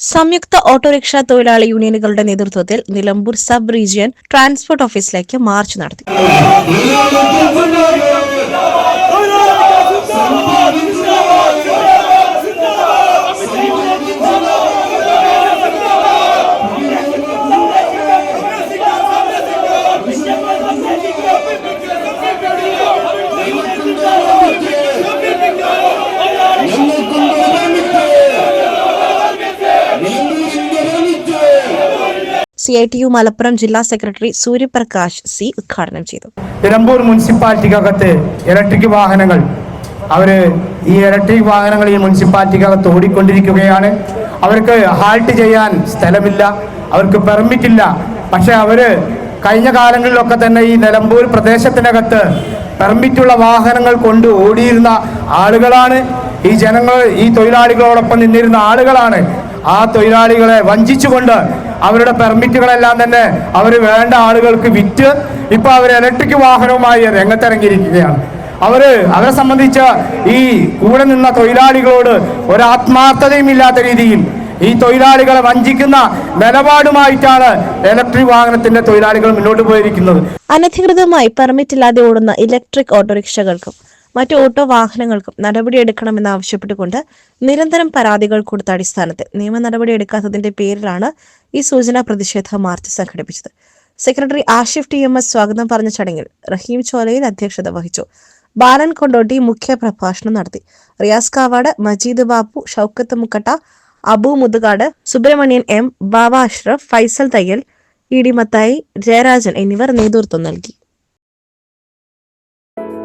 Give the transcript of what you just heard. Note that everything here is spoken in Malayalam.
സംയുക്ത ഓട്ടോറിക്ഷ തൊഴിലാളി യൂണിയനുകളുടെ നേതൃത്വത്തിൽ നിലമ്പൂർ സബ് റീജിയൻ ട്രാൻസ്പോർട്ട് ഓഫീസിലേക്ക് മാർച്ച് നടത്തി. C I T U Malappuram ജില്ലാ സെക്രട്ടറി സൂര്യപ്രകാശ് സി ഉദ്ഘാടനം ചെയ്തു. നിലമ്പൂർ മുനിസിപ്പാലിറ്റിക്കകത്ത് ഇലക്ട്രിക് വാഹനങ്ങൾ അവർ ഈ ഇലക്ട്രിക് വാഹനങ്ങൾ ഈ മുനിസിപ്പാലിറ്റിക്കകത്ത് ഓടിക്കൊണ്ടിരിക്കുകയാണ്. അവർക്ക് ഹാൾട്ട് ചെയ്യാൻ സ്ഥലമില്ല അവർക്ക് പെർമിറ്റ് ഇല്ല. പക്ഷെ അവർ കഴിഞ്ഞ കാലങ്ങളിലൊക്കെ തന്നെ ഈ നിലമ്പൂർ പ്രദേശത്തിനകത്ത് പെർമിറ്റുള്ള വാഹനങ്ങൾ കൊണ്ട് ഓടിയിരുന്ന ആളുകളാണ്. ഈ ജനങ്ങൾ ഈ തൊഴിലാളികളോടൊപ്പം നിന്നിരുന്ന ആളുകളാണ് ആ തൊഴിലാളികളെ വഞ്ചിച്ചുകൊണ്ട് അവരുടെ പെർമിറ്റുകളെല്ലാം തന്നെ അവർ വേണ്ട ആളുകൾക്ക് വിറ്റ് ഇപ്പൊ അവർ ഇലക്ട്രിക് വാഹനവുമായി രംഗത്തിറങ്ങിയിരിക്കുകയാണ്. അവർ അവരെ സംബന്ധിച്ച ഈ കൂടെ നിന്ന തൊഴിലാളികളോട് ഒരാത്മാർത്ഥതയും ഇല്ലാത്ത രീതിയിൽ ഈ തൊഴിലാളികളെ വഞ്ചിക്കുന്ന നിലപാടുമായിട്ടാണ് ഇലക്ട്രിക് വാഹനത്തിന്റെ തൊഴിലാളികൾ മുന്നോട്ട് പോയിരിക്കുന്നത്. അനധികൃതമായി പെർമിറ്റ് ഇല്ലാതെ ഓടുന്ന ഇലക്ട്രിക് ഓട്ടോറിക്ഷകൾക്കും മറ്റു ഓട്ടോ വാഹനങ്ങൾക്കും നടപടിയെടുക്കണമെന്ന് ആവശ്യപ്പെട്ടുകൊണ്ട് നിരന്തരം പരാതികൾ കൊടുത്ത അടിസ്ഥാനത്തിൽ നിയമ നടപടി എടുക്കാത്തതിന്റെ പേരിലാണ് ഈ സൂചനാ പ്രതിഷേധ മാർച്ച് സംഘടിപ്പിച്ചത്. Secretary Ashif T M S സ്വാഗതം പറഞ്ഞ ചടങ്ങിൽ റഹീം ചോലയിൽ അധ്യക്ഷത വഹിച്ചു. ബാലൻ കൊണ്ടോട്ടി മുഖ്യ പ്രഭാഷണം നടത്തി. Riyas Kavad Majeed Babu Shoukath Mukkatta Abu Muthukad Subrahmanyan M Baba Ashraf Faisal Thayyal E D Mathai Jayarajan എന്നിവർ നേതൃത്വം നൽകി.